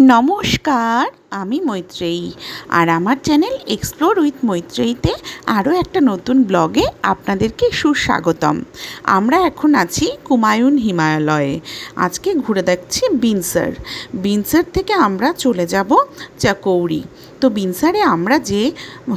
নমস্কার, আমি মৈত্রেয়ী। আর আমার চ্যানেল এক্সপ্লোর উইথ মৈত্রেয়ীতে আরও একটা নতুন ব্লগে আপনাদেরকে সুস্বাগতম। আমরা এখন আছি কুমায়ুন হিমালয়ে। আজকে ঘুরে দেখছি বিনসার। বিনসার থেকে আমরা চলে যাব চাকৌরি। তো বিনসারে আমরা যে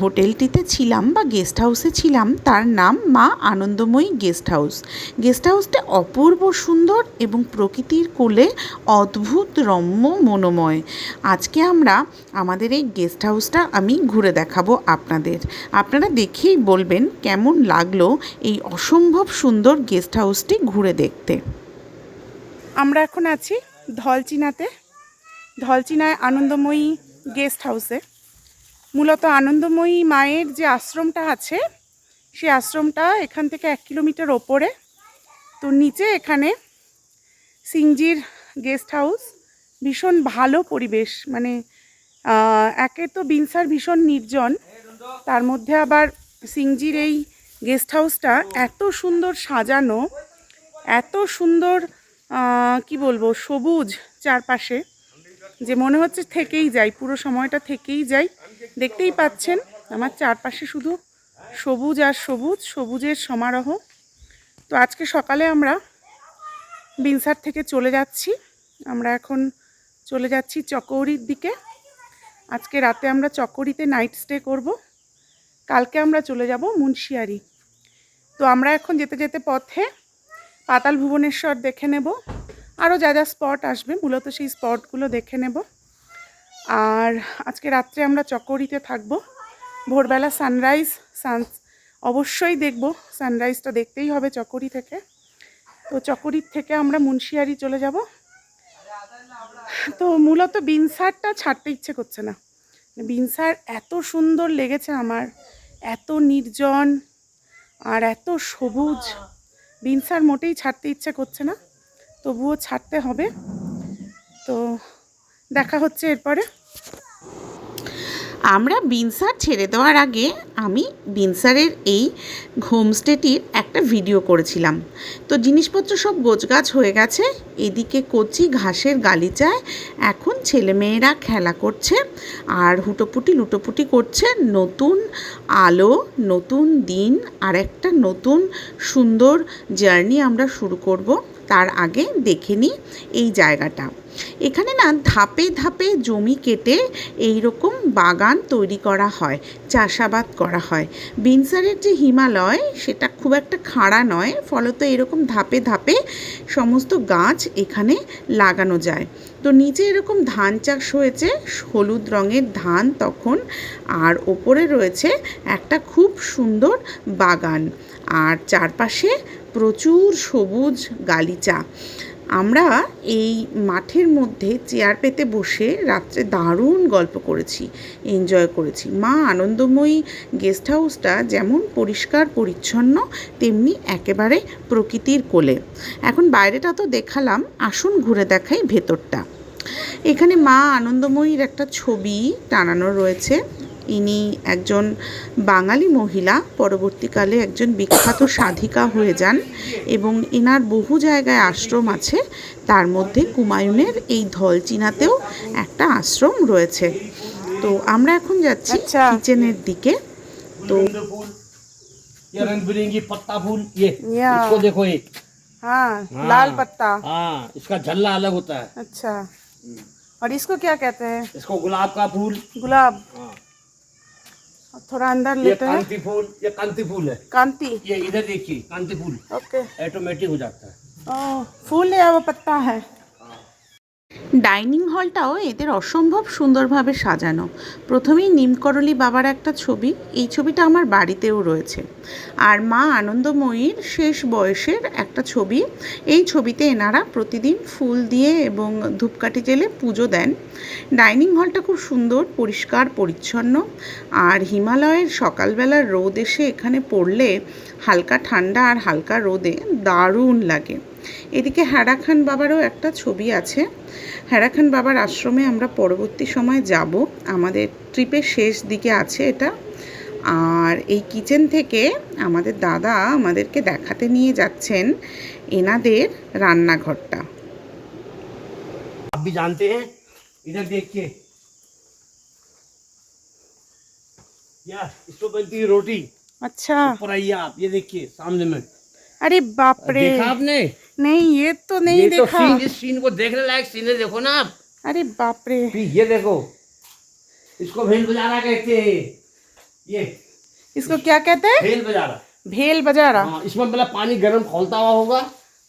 হোটেলটিতে ছিলাম বা গেস্ট হাউসে ছিলাম, তার নাম মা আনন্দময়ী গেস্ট হাউস। গেস্ট হাউসটা অপূর্ব সুন্দর এবং প্রকৃতির কোলে অদ্ভুত রম্য মনোময়। আজকে আমরা, আমাদের এই গেস্ট হাউসটা আমি ঘুরে দেখাবো আপনাদের। আপনারা দেখেই বলবেন কেমন লাগল এই অসম্ভব সুন্দর গেস্ট হাউসটি ঘুরে দেখতে। আমরা এখন আছি ধলচিনাতে। ধলচিনায় আনন্দময়ী গেস্ট হাউসে। মূলত আনন্দময়ী মায়ের যে আশ্রমটা আছে সেই আশ্রমটা এখান থেকে এক কিলোমিটার ওপরে। তো নিচে এখানে সিংজির গেস্ট হাউস, ভীষণ ভালো পরিবেশ। মানে একে তো বিনসার ভীষণ নির্জন, তার মধ্যে আবার সিংজির এই গেস্ট হাউসটা এত সুন্দর সাজানো, এত সুন্দর কি বলব, সবুজ চারপাশে। যে মনে হচ্ছে থেকেই যাই, পুরো সময়টা থেকেই যাই। দেখতেই পাচ্ছেন, আমার চারপাশে শুধু সবুজ আর সবুজ, সবুজের সমারোহ। তো আজকে সকালে আমরা বিনসার থেকে চলে যাচ্ছি। আমরা এখন চলে যাচ্ছি চকৌরির দিকে। আজকে রাতে আমরা চকরিতে নাইট স্টে করব। কালকে আমরা চলে যাব মুন্সিয়ারি। তো আমরা এখন যেতে যেতে পথে পাতাল ভুবনেশ্বর দেখে নেব। আরও যা যা স্পট আসবে, মূলত সেই স্পটগুলো দেখে নেব। আর আজকে রাত্রে আমরা চকরিতে থাকব। ভোরবেলা সানরাইজ সান অবশ্যই দেখব। সানরাইজটা দেখতেই হবে চকরি থেকে। তো চকরির থেকে আমরা মুন্সিয়ারি চলে যাব। তো মূলত বিনসারটা ছাড়তে ইচ্ছে করছে না। বিনসার এত সুন্দর লেগেছে আমার, এত নির্জন আর এত সবুজ। বিনসার মোটেই ছাড়তে ইচ্ছে করছে না। তবুও ছাড়তে হবে। তো দেখা হচ্ছে এরপরে। আমরা বিনসার ছেড়ে দেওয়ার আগে আমি বিনসারের এই হোমস্টেটির একটা ভিডিও করেছিলাম। তো জিনিসপত্র সব গোছগাছ হয়ে গেছে। এদিকে কচি ঘাসের গালিচায় এখন ছেলেমেয়েরা খেলা করছে আর হুটোপুটি লুটোপুটি করছে। নতুন আলো, নতুন দিন আর একটা নতুন সুন্দর জার্নি আমরা শুরু করব। তার আগে দেখে নিই এই জায়গাটা। এখানে না ধাপে ধাপে জমি কেটে এই রকম বাগান তৈরি করা হয়, চাষাবাদ করা হয়। বিনসারের যে হিমালয়, সেটা খুব একটা খাড়া নয়, ফলত এরকম ধাপে ধাপে সমস্ত গাছ এখানে লাগানো যায়। তো নিচে এরকম ধান চাষ হয়েছে, হলুদ রঙের ধান তখন, আর ওপরে রয়েছে একটা খুব সুন্দর বাগান। আর চারপাশে প্রচুর সবুজ গালিচা। আমরা এই মাঠের মধ্যে চেয়ার পেতে বসে রাত্রে দারুণ গল্প করেছি এনজয় করেছি। মা আনন্দময়ী গেস্ট হাউসটা যেমন পরিষ্কার, পরিচ্ছন্ন, তেমনি একেবারে প্রকৃতির কোলে। এখন বাইরেটা তো দেখালাম, আসুন ঘুরে দেখাই ভেতরটা। এখানে মা আনন্দময়ীর একটা ছবি টানানো রয়েছে। ইনি একজন বাঙালি মহিলা পরবর্তীকালে একজন বিখ্যাত সাধিকা হয়ে যান এবং এনার বহু জায়গায় আশ্রম আছে তার মধ্যে কুমায়ুনের এই ধলচিনাতেও একটা আশ্রম রয়েছে তো আমরা এখন যাচ্ছি আচ্ছা। কিচেনের দিকে তো रंग फूल ये रंग बिरंगी पत्ता फूल ये या। इसको देखो ये हाँ हाँ। लाल पत्ता हाँ इसका झल्ला अलग होता है अच्छा और इसको क्या कहते हैं इसको गुलाब का फूल गुलाब हाँ। थोड़ा अंदर लेते हैं। कांति फूल ये कांति फूल है। कांति? ये इधर देखिए कांति फूल। ओके। ऑटोमेटिक हो जाता है। ओ फूल है वो पत्ता है? ডাইনিং হলটাও এদের অসম্ভব সুন্দরভাবে সাজানো। প্রথমেই নিমকরলি বাবার একটা ছবি, এই ছবিটা আমার বাড়িতেও রয়েছে। আর মা আনন্দময়ীর শেষ বয়সের একটা ছবি, এই ছবিতে এনারা প্রতিদিন ফুল দিয়ে এবং ধূপকাঠি জেলে পুজো দেন। ডাইনিং হলটা খুব সুন্দর, পরিষ্কার, পরিচ্ছন্ন। আর হিমালয়ের সকালবেলার রোদ এসে এখানে পড়লে হালকা ঠান্ডা আর হালকা রোদে দারুণ লাগে। এদিকে হ্যারা খান বাবারও একটা ছবি আছে। হ্যারা খান বাবার আশ্রমে আমরা পরবর্তী সময় যাব আমাদের ট্রিপের শেষ দিকে আছে এটা আর এই কিচেন থেকে আমাদের দাদা আমাদেরকে দেখাতে নিয়ে যাচ্ছেন এনাদের রান্নাঘরটা आप भी जानते हैं इधर देखिए या इसको बनती है रोटी अच्छा ऊपर आइए आप ये देखिए सामने में अरे बाप रे देखा आपने नहीं ये तो नहीं ये देखा। तो सीन इस सीन को देखने लायक सीन है देखो ना आप। अरे बाप रे ये देखो। इसको भेल बजारा कहते हैं। ये। इसको क्या कहते हैं? भेल बजारा भेल बजारा हाँ इसमें मतलब पानी गर्म खोलता हुआ होगा।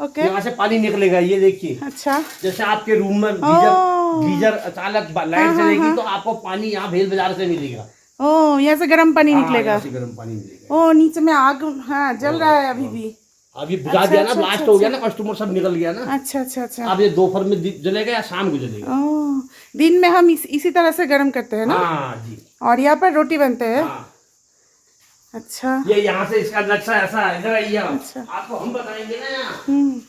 ओके। यहाँ से पानी निकलेगा ये देखिए। अच्छा। जैसे आपके रूम में गीजर गीजर अचानक लाइट चलेगी तो आपको पानी यहाँ भेल बाज़ार से मिलेगा। ओ यहाँ से गर्म पानी हाँ, निकलेगा। गर्म पानी मिलेगा। ओ नीचे में आग हाँ जल रहा है। अभी भी। अब ये बुझा अच्छा, दिया ना अच्छा, ब्लास्ट अच्छा, हो गया ना कस्टमर सब निकल गया ना। अच्छा अच्छा अच्छा। अब ये दोपहर में जलेगा या शाम को जलेगा? दिन में हम इस, इसी तरह से गर्म करते हैं ना? हाँ जी। और यहाँ पर रोटी बनते हैं? हाँ। अच्छा। ये यहाँ से इसका नक्शा ऐसा है इधर आइए अच्छा। आपको हम बताएँगे ना हम्म।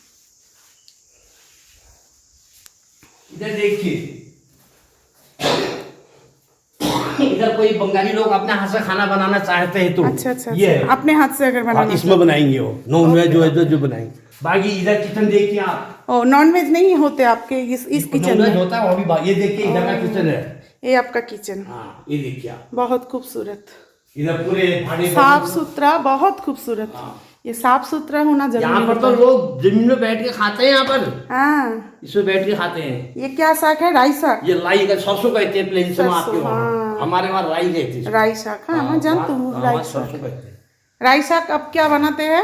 इधर देखिए। इधर कोई बंगाली लोग अपने हाथ से खाना बनाना चाहते हैं तो। अच्छा अच्छा ये। अच्छा। अपने हाथ से अगर हाँ, बनाना इसमें बनाएँगे वो। नॉन वेज जो है जो बनाएँगे। बाकी इधर किचन देखिए आप। ओ नॉन वेज नहीं होते आपके इस इस किचन में? होता है वो भी ये देखिए इधर का किचन है। ये आपका किचन। हाँ ये देखिए आप। बहुत खूबसूरत। इधर पूरे साफ़ सुथरा बहुत खूबसूरत। हाँ। ये साफ़ सुथरा होना ज़रूरी यहाँ पर तो लोग ज़मीन में बैठ के खाते हैं यहाँ पर। हाँ। इसमें बैठ के खाते हैं। ये क्या साग है? राई साग। ये लाई का सरसों कहते हैं प्लेन से आपके हाँ। हमारे वहाँ राई कहते हैं राई साग हाँ मैं जानती हूँ हाँ, राई साग। हैं राई साग अब क्या बनाते हैं?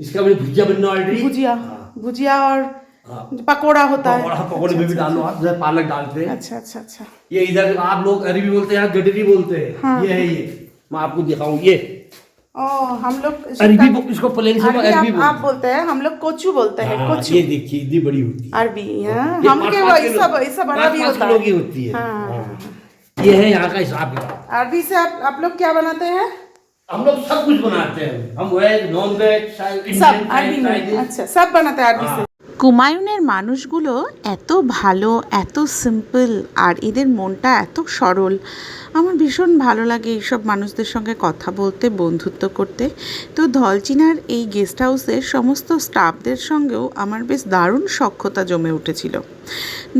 इसका भी भुजिया बनने ऑलरेडी भुजिया। भुजिया और हाँ। पकोड़ा होता है। पकौड़ा पकौड़े में भी डालो आप जैसे पालक डालते हैं। अच्छा अच्छा अच्छा। ये इधर आप लोग अरबी बोलते हैं यहाँ गडरी बोलते हैं। हाँ। ये है ये। मैं आपको दिखाऊँ ये। ओ हम लोग अरबी इसको प्लेन से अरबी आप, आप बोलते हैं हम लोग कोचू बोलते हैं हैं हाँ, कोचू। ये देखिए इतनी बड़ी होती है। अरबी हाँ। हम के सब पाँच- अरबी पाँच होता है। होती है। हाँ, हाँ। ये है यहाँ का हिसाब किताब अरबी से आप आप लोग क्या बनाते हैं? हम लोग सब कुछ बनाते हैं। हम वेज नॉन वेज सब अरबी में। अच्छा सब बनाते हैं अरबी हाँ। से কুমায়ুনের মানুষগুলো এত ভালো, এত সিম্পল আর এদের মনটা এত সরল। আমার ভীষণ ভালো লাগে এইসব মানুষদের সঙ্গে কথা বলতে, বন্ধুত্ব করতে। তো ধলচিনার এই গেস্ট হাউসের সমস্ত স্টাফদের সঙ্গেও আমার বেশ দারুণ সখ্যতা জমে উঠেছিল।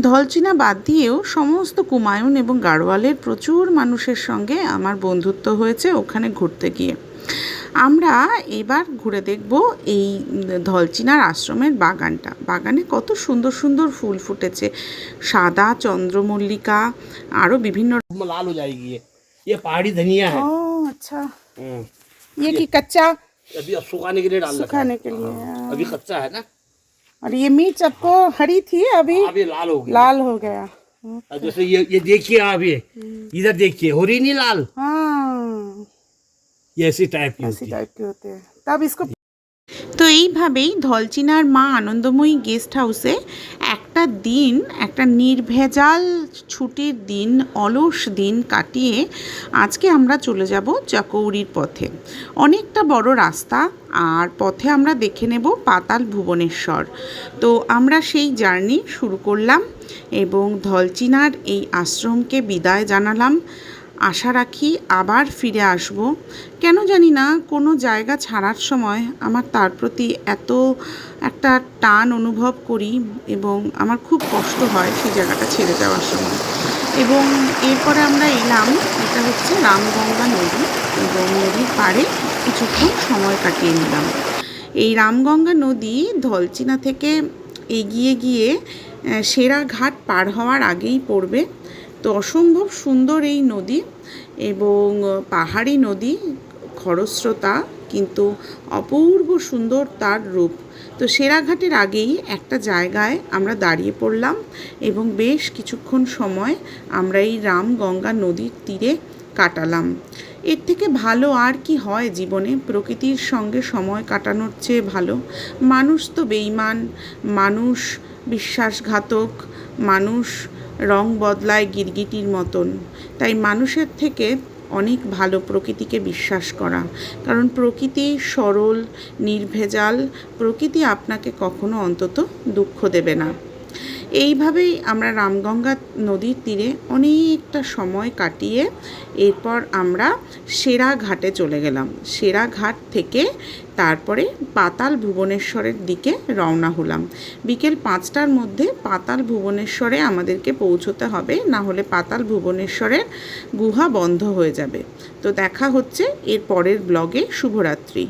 ধলচিনা বাদ দিয়েও সমস্ত কুমায়ুন এবং গাড়োয়ালের প্রচুর মানুষের সঙ্গে আমার বন্ধুত্ব হয়েছে ওখানে ঘুরতে গিয়ে। আমরা এবার ঘুরে দেখব এই ধলচিনার আশ্রমের বাগানটা বাগানে কত সুন্দর সুন্দর ফুল ফুটেছে সাদা চন্দ্রমল্লিকা আরও বিভিন্ন लाल हो जाएगी ये ये पहाड़ी धनिया है ओ अच्छा हम्म, ये कि कच्चा अभी अब सुखाने के लिए डाल रखा है। सुखाने के लिए हाँ। अभी कच्चा है ना और ये मिर्च आपको हरी थी अभी अब ये लाल हो गई लाल हो गया अब जैसे ये ये देखिए आप ये इधर देखिए हो रही नहीं लाल हाँ ये ऐसी टाइप की ऐसी होती है टाइप के होते हैं तब इसको তো এইভাবেই ধলচিনার মা আনন্দময়ী গেস্ট হাউসে একটা দিন একটা নির্ভেজাল ছুটির দিন অলস দিন কাটিয়ে আজকে আমরা চলে যাব চকৌরির পথে অনেকটা বড় রাস্তা আর পথে আমরা দেখে নেব পাতাল ভুবনেশ্বর তো আমরা সেই জার্নি শুরু করলাম এবং ধলচিনার এই আশ্রমকে বিদায় জানালাম আশা রাখি আবার ফিরে আসব। কেন জানি না, কোনো জায়গা ছাড়ার সময় আমার তার প্রতি এত একটা টান অনুভব করি এবং আমার খুব কষ্ট হয় সেই জায়গাটা ছেড়ে যাওয়ার সময়। এবং এরপরে আমরা এলাম, এটা হচ্ছে রামগঙ্গা নদী এবং নদীর পাড়ে কিছুক্ষণ সময় কাটিয়ে নিলাম। এই রামগঙ্গা নদী ধলচিনা থেকে এগিয়ে গিয়ে সেরা ঘাট পার হওয়ার আগেই পড়বে তো অসম্ভব সুন্দর এই নদী এবং পাহাড়ি নদী, খরস্রোতা, কিন্তু অপূর্ব সুন্দর তার রূপ। তো সেরাঘাটের আগেই একটা জায়গায় আমরা দাঁড়িয়ে পড়লাম এবং বেশ কিছুক্ষণ সময় আমরা এই রামগঙ্গা নদীর তীরে কাটালাম। এর থেকে ভালো আর কি হয় জীবনে? প্রকৃতির সঙ্গে সময় কাটানোর চেয়ে ভালো। মানুষ তো বেইমান মানুষ বিশ্বাসঘাতক, মানুষ রং বদলায় গিরগিটির মতন। তাই মানুষের থেকে অনেক ভালো প্রকৃতিকে বিশ্বাস করা। কারণ প্রকৃতি সরল, নির্ভেজাল, প্রকৃতি আপনাকে কখনো অন্তত দুঃখ দেবে না। এইভাবেই আমরা রামগঙ্গা নদীর তীরে অনেকটা সময় কাটিয়ে এরপর আমরা সেরা ঘাটে চলে গেলাম। সেরা ঘাট থেকে তারপরে পাতাল ভুবনেশ্বরের দিকে রওনা হলাম। বিকেল পাঁচটার মধ্যে পাতাল ভুবনেশ্বরে আমাদেরকে পৌঁছতে হবে, না হলে পাতাল ভুবনেশ্বরের গুহা বন্ধ হয়ে যাবে। তো দেখা হচ্ছে এর পরের ব্লগে শুভরাত্রি।